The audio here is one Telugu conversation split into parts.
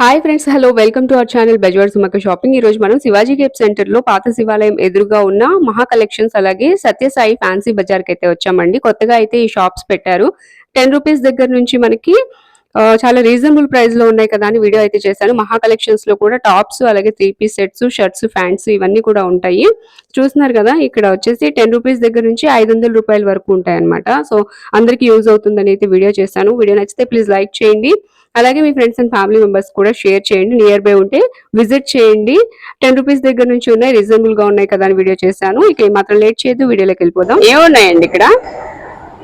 Hi friends hello welcome to our channel Bezawada సుమక shopping ఈ రోజు మనం శివాజీ గేప్ సెంటర్లో పాత శివాలయం ఎదురుగా ఉన్న మహా కలెక్షన్స్ అలాగే సత్యసాయి ఫ్యాన్సీ బజార్కి అయితే వచ్చామండి. కొత్తగా అయితే ఈ షాప్స్ పెట్టారు. టెన్ రూపీస్ దగ్గర నుంచి మనకి చాలా రీజనబుల్ ప్రైస్లో ఉన్నాయి కదా అని వీడియో అయితే చేశాను. మహా కలెక్షన్స్లో కూడా టాప్స్ అలాగే three piece sets shirts pants ఇవన్నీ కూడా ఉంటాయి. చూస్తున్నారు కదా ఇక్కడ వచ్చేసి టెన్ రూపీస్ దగ్గర నుంచి ఐదు వందల రూపాయల వరకు ఉంటాయి అనమాట సో అందరికి యూజ్ అవుతుందని అయితే వీడియో చేశాను. వీడియో నచ్చితే ప్లీజ్ లైక్ చేయండి. అలాగే మీ ఫ్రెండ్స్ అండ్ ఫ్యామిలీ మెంబర్స్ కూడా షేర్ చేయండి. నియర్ బై ఉంటే విజిట్ చేయండి. టెన్ రూపీస్ దగ్గర నుంచి ఉన్నాయి. రీజనబుల్గా ఉన్నాయి కదా అని వీడియో చేశాను. ఇక ఏమాత్రం లేట్ చేయొద్దు. వీడియోలోకి వెళ్ళిపోదాం. ఏమున్నాయండి ఇక్కడ?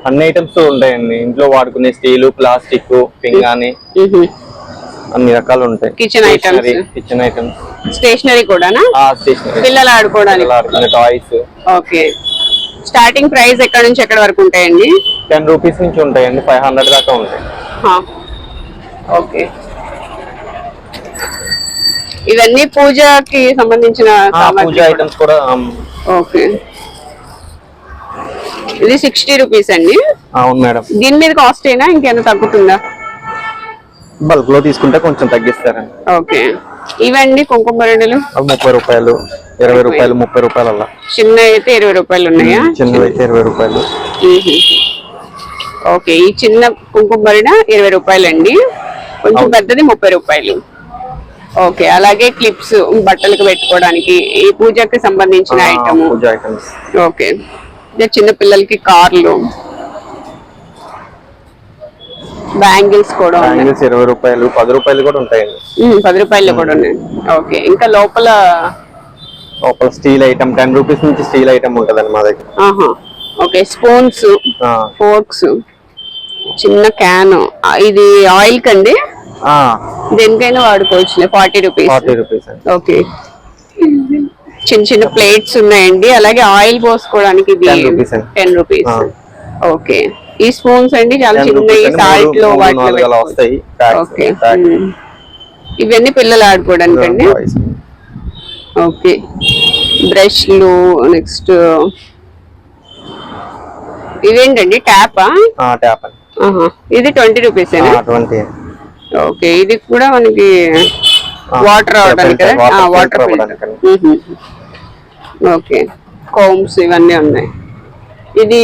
అన్ని ఐటమ్స్ ఉంటాయండి. ఇంట్లో వాడుకునే స్టీల్ ప్లాస్టిక్ పింగాని అన్ని రకాలు ఉంటాయి. Kitchen items. Kitchen items stationery కూడానా? ఆ స్టేషనరీ పిల్లలు ఆడుకోవడానికి. Toys okay. స్టార్టింగ్ ప్రైస్ ఎక్కడ నుంచి ఎక్కడ వరకు ఉంటాయండి? టెన్ రూపీస్ నుంచి ఉంటాయండి. ఫైవ్ హండ్రెడ్ దాకా ఉంటాయి. ఓకే. ఇవన్నీ పూజకి సంబంధించిన పూజ. ఐటమ్స్ కూడా ఓకే. ఇది సిక్స్టీ రూపీస్ అండి. అవును మేడం. దీని మీద కాస్ట్ అయినా ఇంకేమైనా తగ్గుతుందా? బల్క్లో తీసుకుంటే కొంచెం తగ్గిస్తారండి. ఓకే. ఇవండి కుంకుమ బరడలు అవి ముప్పై రూపాయలు ఇరవై రూపాయలు ముప్పై రూపాయలు అలా చిన్న అయితే ఇరవై రూపాయలు ఉన్నాయా? చిన్నవి అయితే ఇరవై రూపాయలు. ఓకే ఈ చిన్న కుంకుమ ఇరవై రూపాయలు అండి కొంచెం. పెద్దది ముప్పై రూపాయలు. ఓకే అలాగే క్లిప్స్ బట్టలకు పెట్టుకోవడానికి ఈ పూజకి సంబంధించిన ఐటమ్. పూజ ఐటమ్స్. ఓకే చిన్న పిల్లలకి కార్లు. బ్యాంగిల్స్ కూడా బ్యాంగిల్స్ ఇరవై రూపాయలు పది రూపాయలు కూడా ఉంటాయండి. పది రూపాయలు కూడా ఉన్నాయి. ఓకే ఇంకా లోపల లోపల స్టీల్ ఐటమ్ టెన్ రూపీస్ నుంచి స్టీల్ ఐటమ్ ఉంటదండి మా దగ్గర. ఆహా ఓకే స్పూన్స్ ఫోర్క్స్ చిన్న క్యాన్. ఇది ఆయిల్ కండి. దేనికైనా వాడుకోవచ్చు ఫార్టీ రూపీస్. ఫార్టీ రూపీస్ అండి. ఓకే. చిన్న చిన్న ప్లేట్స్ ఉన్నాయండి అలాగే ఆయిల్ పోసుకోవడానికి ఇది 10 rupees అండి. Ten rupees. ఓకే. ఈ స్పూన్స్ అండి చాలా 10 చిన్నవి rupees అండి. సాల్ట్లో. వస్తాయి ఓకే. ఇవన్నీ పిల్లలు ఆడుకోవడానికి అండి. ఓకే. బ్రష్లు నెక్స్ట్ ఇవేంటండి ట్యాపా? ఇది ట్వంటీ రూపీస్ ట్వంటీ ఓకే ఇది కూడా మనకి వాటర్ అవడానికి వాటర్ ఓకే కోమ్స్ ఇవన్నీ ఉన్నాయి. ఇది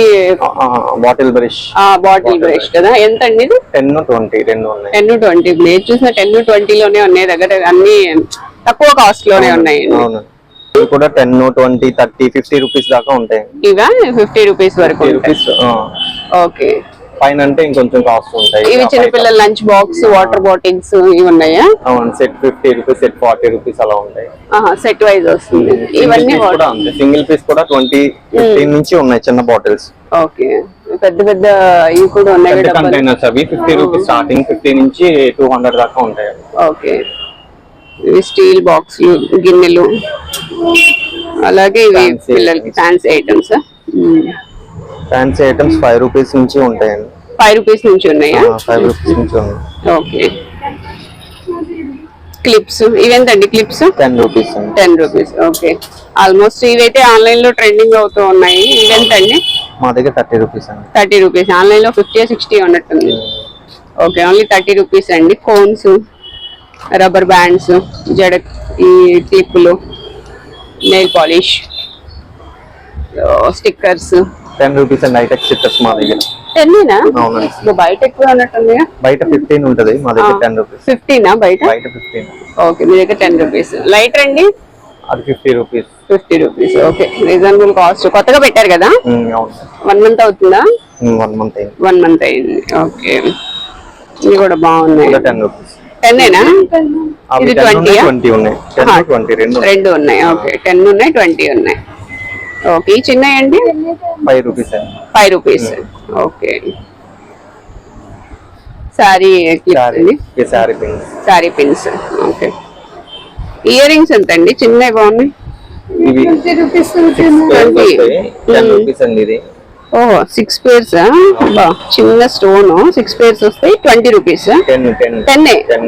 బాటిల్ బ్రష్ ఆ బాటిల్ బ్రష్ కదా? ఎంత అండి ఇది? టెన్ ట్వంటీ రెండు ఉన్నాయి. టెన్ ట్వంటీ మీరు చూసిన టెన్ ట్వంటీలోనే ఉన్నాయి. దగ్గర అన్ని తక్కువ కాస్ట్లోనే ఉన్నాయి. అవును. ఇవి కూడా ten twenty thirty fifty rupees దాకా ఉంటాయి. ఇవా? ఫిఫ్టీ రూపీస్ వరకు ఓకే. పైన అంటే ఇంకొంచెం కాస్ట్ ఉంటాయి. ఇవి చిన్నపిల్లల లంచ్ బాక్స్ వాటర్ బాటిల్స్ ఇవి ఉన్నాయా? అవును set fifty rupees set forty rupees అలా ఉంటాయి. సెట్ వైజ్ వస్తుంది. ఇవన్నీ కూడా అంతే. సింగిల్ పీస్ కూడా ట్వంటీ ఫిఫ్టీన్ నుంచి ఉన్నాయి చిన్న బాటిల్స్ ఓకే. పెద్ద పెద్ద ఇవి కూడా ఉన్నాయి కంటైనర్స్ అవి. ఫిఫ్టీ రూపీస్ స్టార్టింగ్ ఫిఫ్టీ నుంచి టూ హండ్రెడ్ దాకా ఉంటాయి ఓకే. ఇవి స్టీల్ బాక్స్లు గిన్నెలు. అలాగే ఇవి పిల్లలకి fancy items fancy items five rupees నుంచి ఉంటాయండి. ఫైవ్ రూపీస్ నుంచి ఉన్నాయా? ఫైవ్ రూపీస్ నుంచి ఉన్నాయి. Okay clips ఇవెంతండి clips ten rupees ten rupees okay almost ఇవైతే ఆన్లైన్లో ట్రెండింగ్ అవుతూ ఉన్నాయి. ఇవెంతండి? మా దగ్గర థర్టీ రూపీస్ అండి. థర్టీ రూపీస్ ఆన్లైన్లో ఫిఫ్టీ సిక్స్టీ ఉన్నట్టుంది. ఓకే ఓన్లీ థర్టీ రూపీస్ అండి. కోన్స్ రబ్బర్ బ్యాండ్స్ జడ ఈ క్లిప్పులు nail polish stickers ten rupees అండి ఐటెక్ స్టిక్కర్స్ మా దగ్గర. అవునండి. బయట ఎక్కువ బయట ఫిఫ్టీన్ ఉంటది మా దగ్గర టెన్ రూపీస్. ఫిఫ్టీనా బయట? బయట ఫిఫ్టీన్. ఓకే మీ దగ్గర టెన్ రూపీస్. లైటర్ అండి అది fifty rupees. Fifty rupees okay. Reasonable cost. కొత్తగా పెట్టారు కదా? వన్ మంత్ అవుతుందా? వన్ మంత్ అయింది. వన్ మంత్ అయింది. ఓకే. ఇవి కూడా బాగున్నాయి. Ten rupees. టెన్నేనా? ఇది టెన్ ఉన్నాయి 20 ట్వంటీ ఉన్నాయి. ట్వంటీ రెండు రెండు ఉన్నాయి. ఓకే టెన్ ఉన్నాయి ట్వంటీ ఉన్నాయి. ఓకే ఈ చిన్నవి అండి five rupees five rupees. Okay. Sari sari pins sari pins okay. Ear rings ఎంత అండి చిన్నవి బాగున్నాయి ఇది ఓ సిక్స్ పేర్స్ చిన్న స్టోన్ సిక్స్ పేర్స్ వస్తాయి. Twenty rupees ten ten ten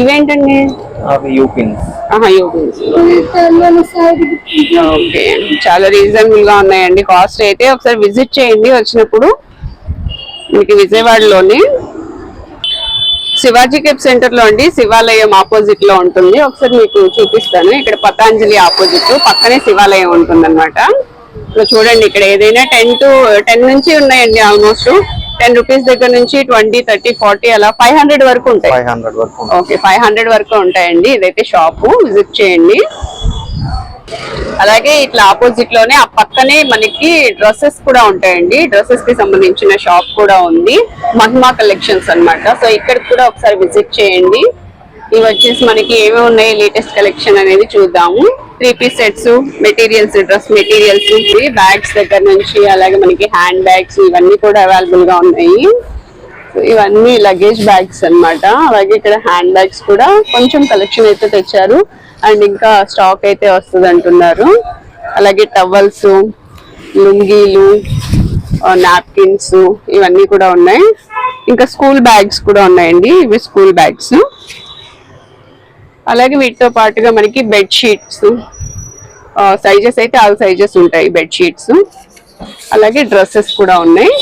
ఇవేంటండి? Okay. చాలా రీజనబుల్గా ఉన్నాయండి. కాస్ట్ అయితే ఒకసారి విజిట్ చేయండి వచ్చినప్పుడు. మీకు విజయవాడలోని శివాజీ కేప్ సెంటర్లో అండి. శివాలయం ఆపోజిట్లో ఉంటుంది. ఒకసారి మీకు చూపిస్తాను. ఇక్కడ పతాంజలి ఆపోజిట్. పక్కనే శివాలయం ఉంటుంది అనమాట చూడండి ఇక్కడ ఏదైనా టెన్ టు టెన్ నుంచి ఉన్నాయండి ఆల్మోస్ట్. టెన్ రూపీస్ దగ్గర నుంచి ట్వంటీ థర్టీ ఫార్టీ అలా ఫైవ్ హండ్రెడ్ వరకు ఉంటాయి. ఫైవ్ హండ్రెడ్ వరకు. ఓకే ఫైవ్ హండ్రెడ్ వరకు ఉంటాయండి. ఇదైతే షాపు విజిట్ చేయండి. అలాగే ఇట్లా ఆపోజిట్లోనే ఆ పక్కనే మనకి డ్రెస్సెస్ కూడా ఉంటాయండి. డ్రెస్సెస్కి సంబంధించిన షాప్ కూడా ఉంది. మహిమా కలెక్షన్స్ అన్నమాట. సో ఇక్కడ కూడా ఒకసారి విజిట్ చేయండి. ఇవి వచ్చేసి మనకి ఏమి ఉన్నాయి లేటెస్ట్ కలెక్షన్ అనేది చూద్దాము. Three piece sets materials dress materials bags దగ్గర నుంచి అలాగే మనకి హ్యాండ్ బ్యాగ్స్ ఇవన్నీ కూడా అవైలబుల్గా ఉన్నాయి. ఇవన్నీ లగేజ్ బ్యాగ్స్ అన్నమాట. అలాగే ఇక్కడ హ్యాండ్ బ్యాగ్స్ కూడా కొంచెం కలెక్షన్ అయితే తెచ్చారు. అండ్ ఇంకా స్టాక్ అయితే వస్తుంది అంటున్నారు. అలాగే టవల్స్ లుంగీలు నాప్కిన్స్ ఇవన్నీ కూడా ఉన్నాయి. ఇంకా స్కూల్ బ్యాగ్స్ కూడా ఉన్నాయండి. ఇవి స్కూల్ బ్యాగ్స్ అలాగే వీటితో పాటుగా మనకి బెడ్ షీట్స్ సైజెస్ అయితే ఆల్ సైజెస్ ఉంటాయి బెడ్ షీట్స్ అలాగే డ్రెస్సెస్ కూడా ఉన్నాయి.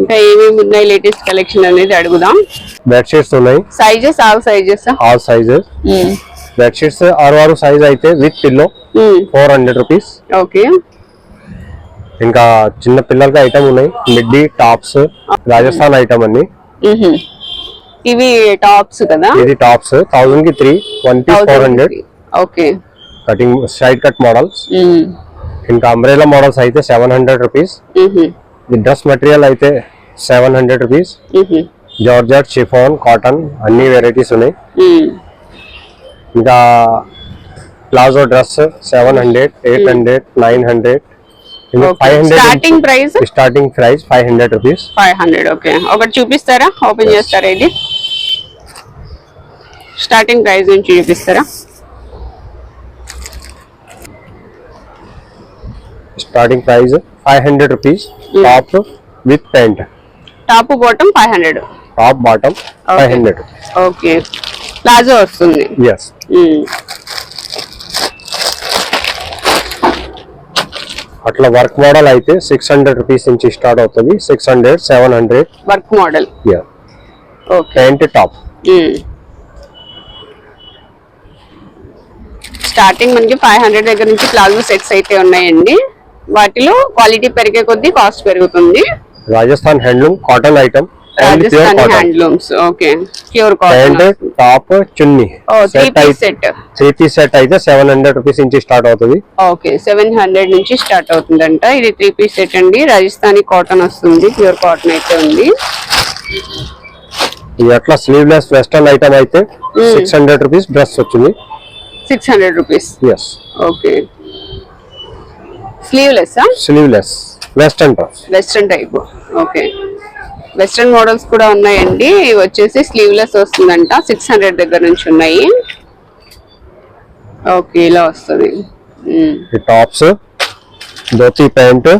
ఇంకా ఏమేమి ఉన్నాయి లేటెస్ట్ కలెక్షన్ అనేది అడుగుదాం. బెడ్ షీట్స్ ఉన్నాయి. Sizes all sizes all sizes bed sheets ఆరు ఆరు సైజ్ అయితే with pillow four hundred rupees okay ఇంకా చిన్న పిల్లలకి ఐటమ్ ఉన్నాయి. మిడ్డీ టాప్స్ రాజస్థాన్ ఐటమ్ అన్ని. ఇవి టాప్స్ కదా? ఇది tops. థౌసండ్కి three twenty four hundred okay. Cutting side cut models ఇంకా అంబ్రేలా మోడల్స్ అయితే సెవెన్ హండ్రెడ్ రూపీస్ ఈ డ్రెస్ మెటీరియల్ అయితే seven hundred rupees georgette chiffon cotton అన్ని వెరైటీస్ ఉన్నాయి. ఇంకా palazzo dress seven hundred eight hundred nine hundred ఇంకా five hundred starting price starting price five hundred rupees five hundred okay ఒకటి చూపిస్తారా? ఓపెన్ చేస్తారా ఇది? స్టార్టింగ్ ప్రైస్ నుంచి చూపిస్తారా? Starting price five hundred rupees top with pant top bottom five hundred top bottom five hundred okay palazzo వస్తుంది. ఎస్. అట్లా వర్క్ మోడల్ అయితే సిక్స్ హండ్రెడ్ రూపీస్ నుంచి స్టార్ట్ అవుతుంది. Six hundred seven hundred work model okay pant top starting మనకి ఫైవ్ హండ్రెడ్ దగ్గర నుంచి ప్లాజో సెట్స్ అయితే ఉన్నాయండి. వాటిలో క్వాలిటీ పెరిగే కొద్దీ కాస్ట్ పెరుగుతుంది. Rajasthan handloom cotton item Rajasthan cotton handlooms okay. Pure cotton top chunni. Set set three piece set అయితే సెవెన్ హండ్రెడ్ రూపీస్ నుంచి స్టార్ట్ అవుతుంది. ఓకే సెవెన్ హండ్రెడ్ నుంచి స్టార్ట్ అవుతుందంట. ఇది త్రీ పీస్ సెట్ అండి. రాజస్థానీ కాటన్ వస్తుంది. ప్యూర్ కాటన్ అయితే ఉంది. ఇది అట్లా స్లీవ్లెస్ వెస్టర్న్ ఐటమ్ అయితే సిక్స్ హండ్రెడ్ రూపీస్ డ్రెస్ వచ్చింది. Six hundred rupees okay sleeveless sleeveless western western type okay western models కూడా ఉన్నాయండి. ఇవి వచ్చేసి స్లీవ్లెస్ వస్తుందంట. సిక్స్ హండ్రెడ్ దగ్గర నుంచి ఉన్నాయి. ఓకే ఇలా వస్తుంది. ఈ tops. Dhoti pant.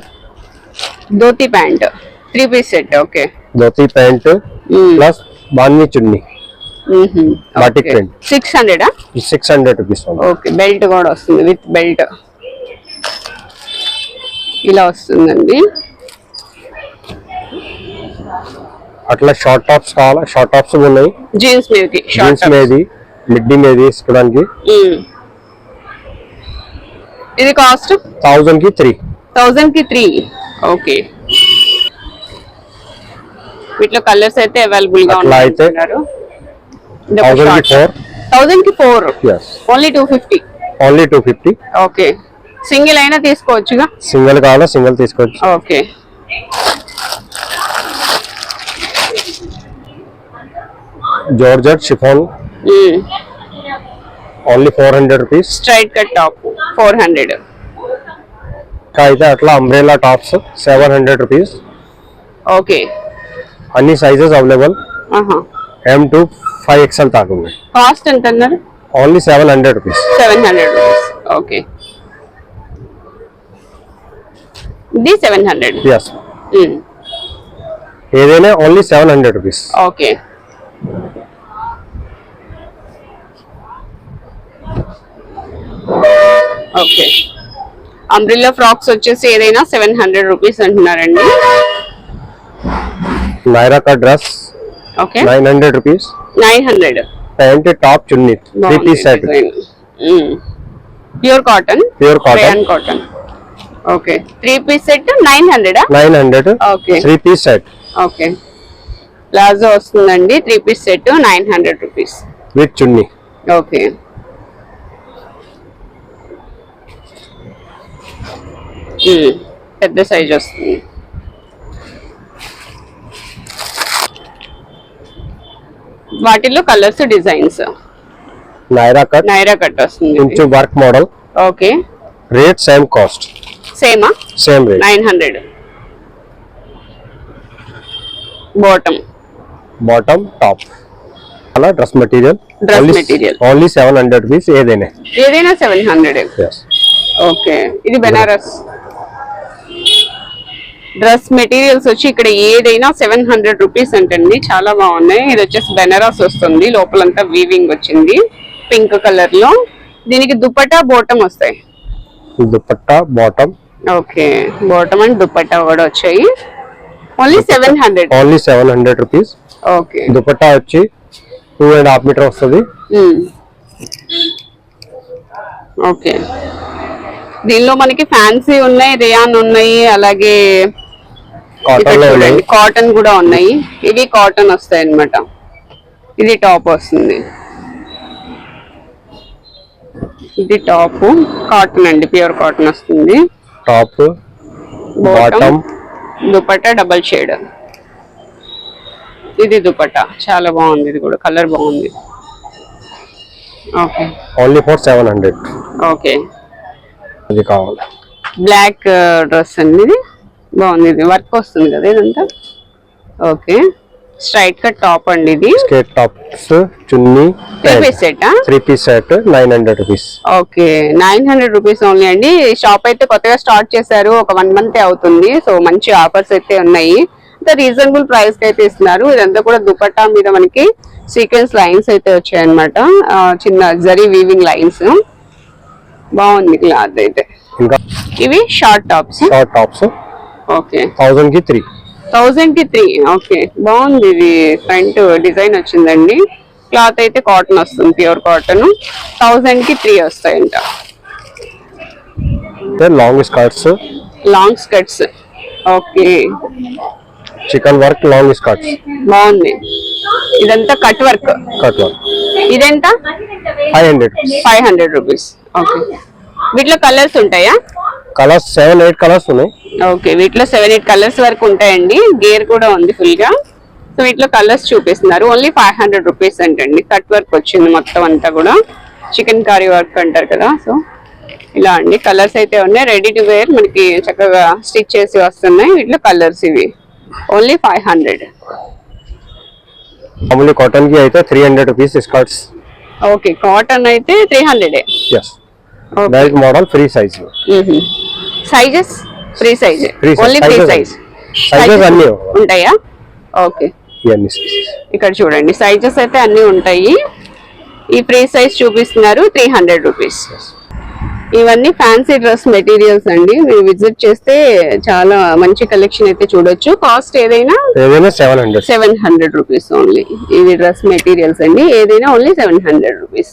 Dhoti pant. Three piece set okay dhoti pant. Plus బాన్వి chunni. Six హండ్రెడా six hundred rupees okay belt కూడా వస్తుంది విత్ బెల్ట్ ఇలా వస్తుందండి. అట్లా షార్ట్ టాప్స్ కావాలా? షార్ట్ టాప్స్ ఉన్నాయి? జీన్స్ మీదకి జీన్స్ మీది మిడ్డీ మీది వేసుకోవడానికి ఇది కాస్ట్? థౌజండ్కి త్రీ థౌజండ్కి త్రీ ఓకే. వీటిలో కలర్స్ అయితే అవైలబుల్గా అయితే కి four only two fifty only two fifty okay single అయినా తీసుకోవచ్చుగా? సింగిల్ కావాలా సింగిల్ తీసుకోవచ్చు. Okay georgette chiffon only four hundred rupees straight cut top four hundred అయితే అట్లా umbrella tops seven hundred rupees okay అన్ని sizes available M to five XL దాకా కాస్ట్ ఎంత అన్నారు? Only seven hundred rupees. Seven hundred rupees. Okay. ఇది సెవెన్ హండ్రెడ్. ఎస్ ఏదైనా only seven hundred rupees. Okay. Okay. Umbrella frocks వచ్చేసి ఏదైనా సెవెన్ హండ్రెడ్ రూపీస్ అంటున్నారండి. నైరాకా dress okay. Nine hundred rupees nine hundred. Pant top chunni three piece set pure cotton pure cotton. Cotton. Okay. Three piece set nine hundred? Nine hundred. Okay. Three piece set. Okay. Palazzo వస్తుందండి three piece set nine hundred rupees. With chunni. Okay. పెద్ద సైజ్ వస్తుంది. వాటిల్లో colours designs. Naira cut. Naira cut వస్తుంది. Inch work model. Okay. Rate same cost సేమా? Same rate nine hundred. Bottom. Bottom top అలా dress material dress material only seven hundred rupees ఏదైనా. ఏదైనా సెవెన్ హండ్రెడ్ ఓకే. ఇది బెనారస్ డ్రెస్ మెటీరియల్స్ వచ్చి ఇక్కడ ఏదైనా సెవెన్ హండ్రెడ్ రూపీస్ అంటండి. చాలా బాగున్నాయి. ఇది వచ్చేసి బెనారస్ వస్తుంది. లోపలంతా వీవింగ్ వచ్చింది. పింక్ కలర్లో దీనికి దుపట్టా బోటం వస్తాయి. Dupatta bottom okay. Bottom and dupatta కూడా వచ్చాయి. Only seven hundred only seven hundred rupees okay. Dupatta వచ్చి టూ అండ్ హాఫ్ మీటర్ వస్తుంది. ఓకే. దీనిలో మనకి ఫ్యాన్సీ ఉన్నాయి రియాన్ ఉన్నాయి అలాగే కాటన్ కూడా ఉన్నాయి. ఇవి కాటన్ వస్తాయి అన్నమాట ఇది టాప్ వస్తుంది. ఇది టాప్ కాటన్ అండి ప్యూర్ కాటన్ వస్తుంది. Top bottom bottom dupatta double shade ఇది దుపట్టా. చాలా బాగుంది ఇది కూడా. కలర్ బాగుంది. Okay only for seven hundred okay ఇది కావాలి. బ్లాక్ డ్రెస్ అండి ఇది. బాగుంది ఇది. వర్క్ వస్తుంది కదా ఇదంతా? ఓకే స్ట్రైట్ కట్ టాప్ అండి ఇది. Skirt tops chunni three piece set three piece set nine hundred rupees okay nine hundred rupees only అండి. షాప్ అయితే కొత్తగా స్టార్ట్ చేశారు. ఒక వన్ మంత్ అవుతుంది. సో మంచి ఆఫర్స్ అయితే ఉన్నాయి. రీజనబుల్ ప్రైస్కి అయితే ఇస్తున్నారు. ఇదంతా కూడా దుపట్టా మీద మనకి సీక్వెన్స్ లైన్స్ అయితే వచ్చాయన్నమాట. చిన్న జరీ వీవింగ్ లైన్స్ బాగుంది క్లాత్ అయితే. ఇంకా ఇవి short tops? Short tops. Okay. థౌజండ్కి త్రీ. థౌజండ్కి త్రీ. ఓకే. బాగుంది ఇది. ఫ్రంట్ డిజైన్ వచ్చిందండి. క్లాత్ అయితే కాటన్ వస్తుంది ప్యూర్ కాటన్. థౌజండ్కి త్రీ వస్తాయంట. Long skirts. Long skirts. Okay. Chikan work long skirts. బాగుంది. ఇదంతా కట్ వర్క్. Cut work. ఇదెంత? Five hundred five hundred rupees okay వీటిలో కలర్స్ ఉంటాయా? కలర్స్ సెవెన్ ఎయిట్ కలర్స్ ఉన్నాయి. ఓకే వీటిలో సెవెన్ ఎయిట్ కలర్స్ వరకు ఉంటాయండి. గేర్ కూడా ఉంది ఫుల్గా. సో వీటిలో కలర్స్ చూపిస్తున్నారు. ఓన్లీ ఫైవ్ హండ్రెడ్ రూపీస్ అంటండి. కట్ వర్క్ వచ్చింది మొత్తం అంతా కూడా. చికెన్ కర్రీ వర్క్ అంటారు కదా సో ఇలా అండి. కలర్స్ అయితే ఉన్నాయి. రెడీ టు వేర్ మనకి చక్కగా స్టిచ్ చేసి వస్తున్నాయి. వీటిలో కలర్స్ ఇవి. ఓన్లీ ఫైవ్ హండ్రెడ్ మామూలు కాటన్కి అయితే three hundred rupees skirts okay cotton అయితే త్రీ హండ్రెడే night model free size sizes free size. Only free size sizes అన్ని. ఉంటాయా? ఓకే. ఇక్కడ చూడండి సైజెస్ అయితే అన్ని ఉంటాయి. ఈ ఫ్రీ సైజ్ చూపిస్తున్నారు త్రీ హండ్రెడ్ రూపీస్ ఇవన్నీ ఫ్యాన్సీ డ్రెస్ మెటీరియల్స్ అండి. మీరు విజిట్ చేస్తే చాలా మంచి కలెక్షన్ అయితే చూడొచ్చు. కాస్ట్ ఏదైనా సెవెన్ హండ్రెడ్ రూపీస్ ఓన్లీ ఇది డ్రెస్ మెటీరియల్స్ అండి. ఏదైనా only seven hundred rupees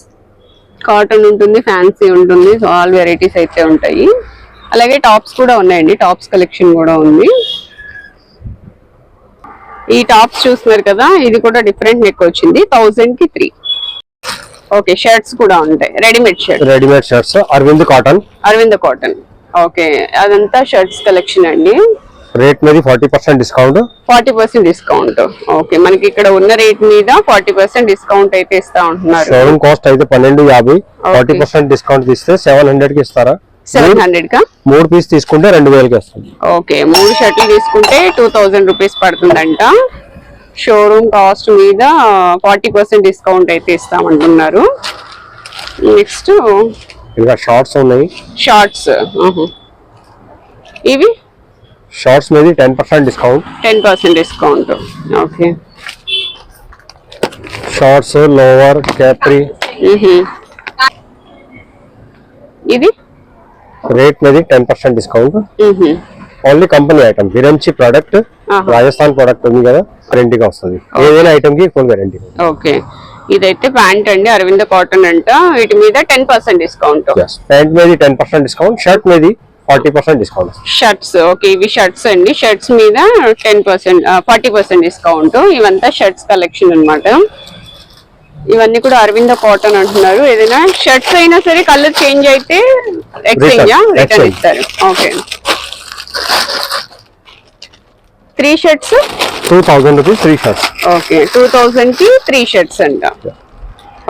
cotton ఉంటుంది ఫ్యాన్సీ ఉంటుంది ఆల్ వెరైటీస్ అయితే ఉంటాయి. అలాగే టాప్స్ కూడా ఉన్నాయండి. టాప్స్ కలెక్షన్ కూడా ఉంది. ఈ టాప్స్ చూస్తున్నారు కదా ఇది కూడా డిఫరెంట్ నెక్ వచ్చింది. థౌజండ్కి త్రీ ఓకే షర్ట్స్ కూడా ఉంటాయి. Readymade shirt readymade shirts Arvind cotton Arvind cotton okay అదంతా షర్ట్స్ కలెక్షన్ అండి. రేట్ మీద forty percent discount forty percent discount okay మనకి ఇక్కడ ఉన్న రేట్ మీద ఫార్టీ పర్సెంట్ డిస్కౌంట్ అయితే ఇస్తా ఉంటున్నారు. షోరూమ్ కాస్ట్ అయితే పన్నెండు యాభై. ఫార్టీ పర్సెంట్ డిస్కౌంట్ ఇస్తే సెవెన్ హండ్రెడ్కి ఇస్తారా? సెవెన్ హండ్రెడ్ కా? మూడు పీస్ తీసుకుంటే రెండు వేలకి వస్తుంది. ఓకే మూడు షర్ట్లు తీసుకుంటే టూ థౌజండ్ రూపీస్ పడుతుందంట. షోరూమ్ కాస్ట్ మీద ఫార్టీ పర్సెంట్ డిస్కౌంట్ అయితే ఇస్తామంటున్నారు. నెక్స్ట్ ఇంకా షార్ట్స్ ఉన్నాయి. షార్ట్స్ ఇవి? షార్ట్స్ మీద ten percent discount ten percent discount okay shorts lower capri ఇది? రేట్ మీద ten percent discount only company item. Viranchi product. Rajasthan product ఉంది కదా వారంటీగా వస్తుంది. ఏదైనా ఐటమ్కి ఫుల్ వారంటీ ఓకే. ఇదైతే ప్యాంట్ అండి అరవింద కాటన్ అంట. వీటి మీద టెన్ పర్సెంట్ డిస్కౌంట్ ప్యాంట్ మీద టెన్ పర్సెంట్ డిస్కౌంట్ షర్ట్ మీద forty percent discount shirts okay ఇవి షర్ట్స్ అండి. షర్ట్స్ మీద ten percent forty percent discount ఇవంతా షర్ట్స్ కలెక్షన్ అన్నమాట. ఇవన్నీ కూడా అరవింద కాటన్ అంటున్నారు. ఏదైనా షర్ట్స్ అయినా సరే కలర్ చేంజ్ అయితే ఎక్స్చేంజ్ రిటర్న్. ఇస్తారు. Okay. Three shirts two thousand rupees three shirts okay two థౌసండ్కి three shirts అంట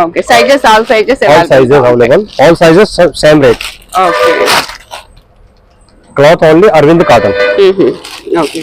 okay sizes all sizes all sizes available all sizes same rate okay cloth only Arvind cotton okay